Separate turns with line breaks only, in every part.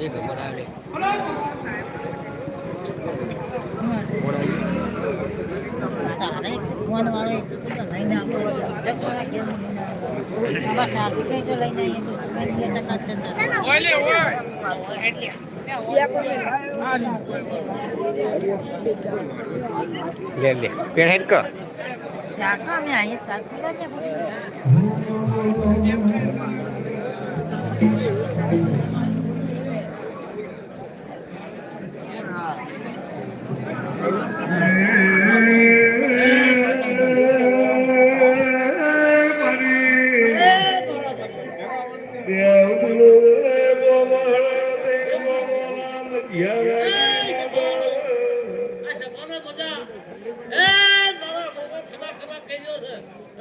એક નંબર આવે.
લે લે પેણ હેડ કર
મેં ચાલ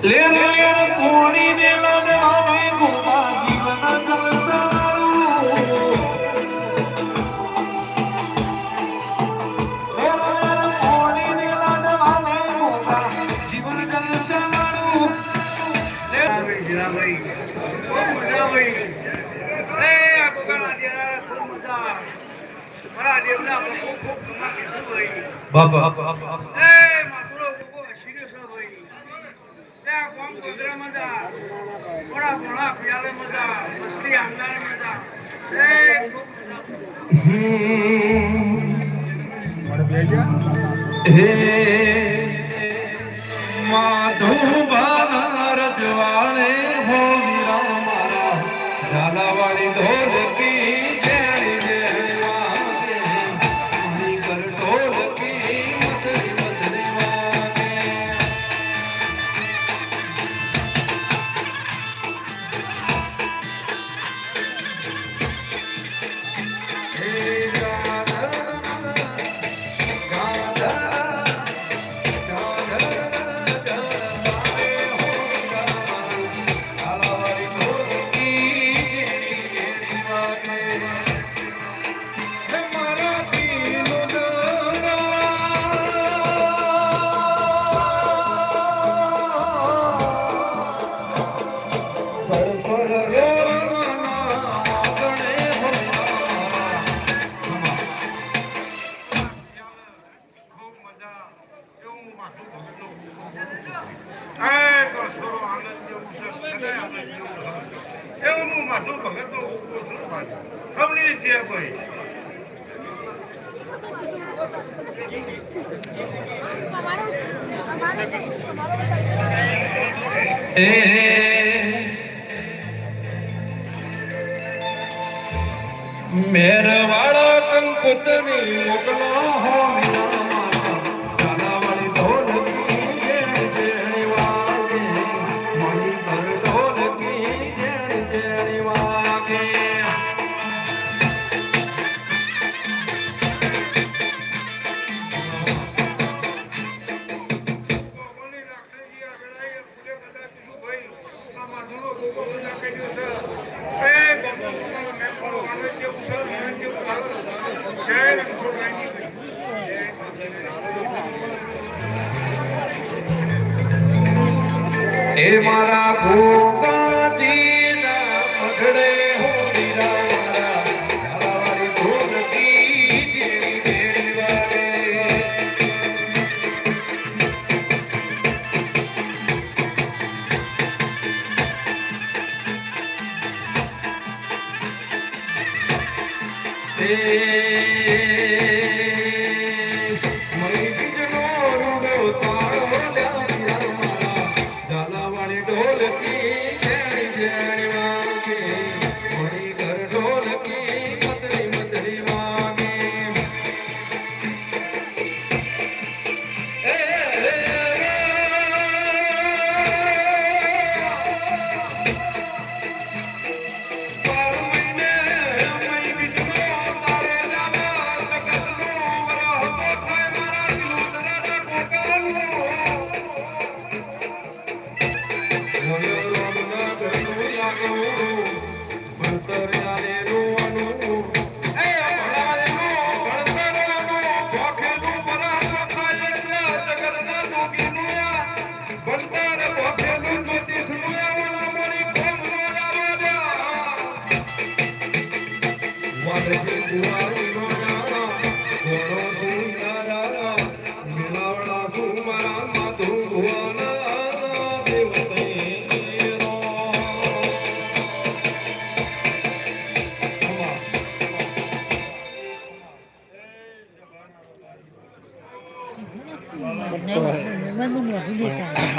લેર લેર પૂરી ને લડવાને ગોમા જીવન જલસારું લેર લેર પૂરી ને લડવાને ગોમા જીવન જલસારું લેર જીરાભાઈ ઓ મુજાભાઈ એ આ ગોગાના દિયા ખૂબ મજા મારા દેવના બહુ ખૂબ ગમા કીધું ભાઈ બાપા બાપા એ મારો ગોગો સિરિયસ ભાઈ કોમ મજા થોડા ઘણા પિયાલે મજા મસ્તી આંગાર મજા એ ખૂબ માધુ બાર ખબર છે કોઈ મેરવાળા કંકુતરી મોકલો હો જય હે મારા ગોગાજી Hey.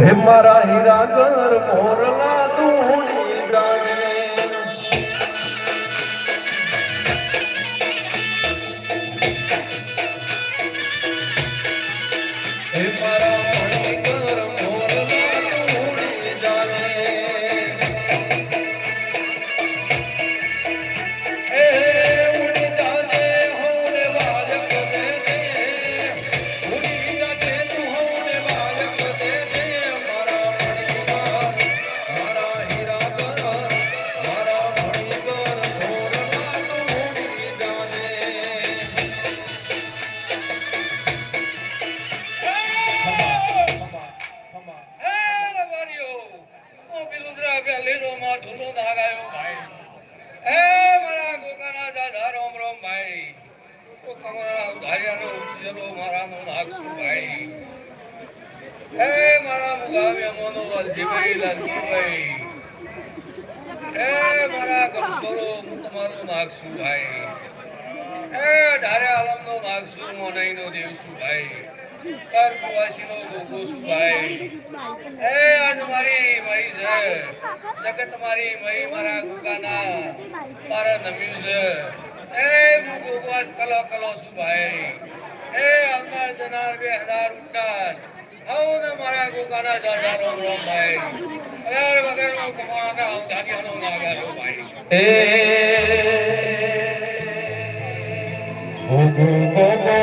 હે મારા હીરા કર મોરલા નાખશું ભાઈ. એ ધારે આલમનો મોનઈનો દેવશું ભાઈ. કર કુવાસીનો ગોગો છું ભાઈ એ આજ મારી મઈ છે જગત મારી મઈ મારા ગુગાના મારા નમ્યું છે એ હું ગોગવાસ કલો કલો છું ભાઈ એ આવનાર જનાર બે હજાર ઉઠાર આવો ને મારા ગોગાના જાજા રોમ રોમ ભાઈ અગર વગર નો કમાવાના આવ ધારિયાનો નાગારો ભાઈ ભોગો ભોગો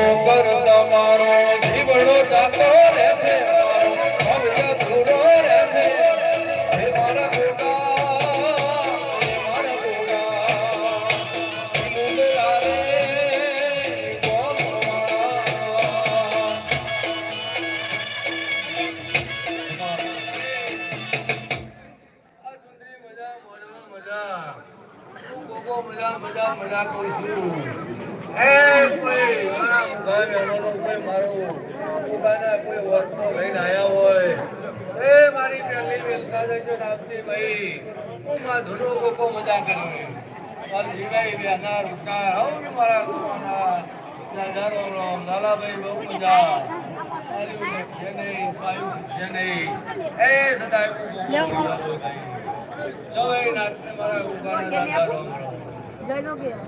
મારી પહેલી વેલકા નામથી ભાઈ હું માં ધૂનો ગોગો મજા કરું મારું જીવાઈ બે અનાર ઉઠા આવું મારા ગોગાના દાદારો રામ લાલાભાઈ બહુ મજા નહીં પાયું નહીં એ સદાય હું કરું. જય નાથ મારા ગોગાના દાદા
જય લો ગયા.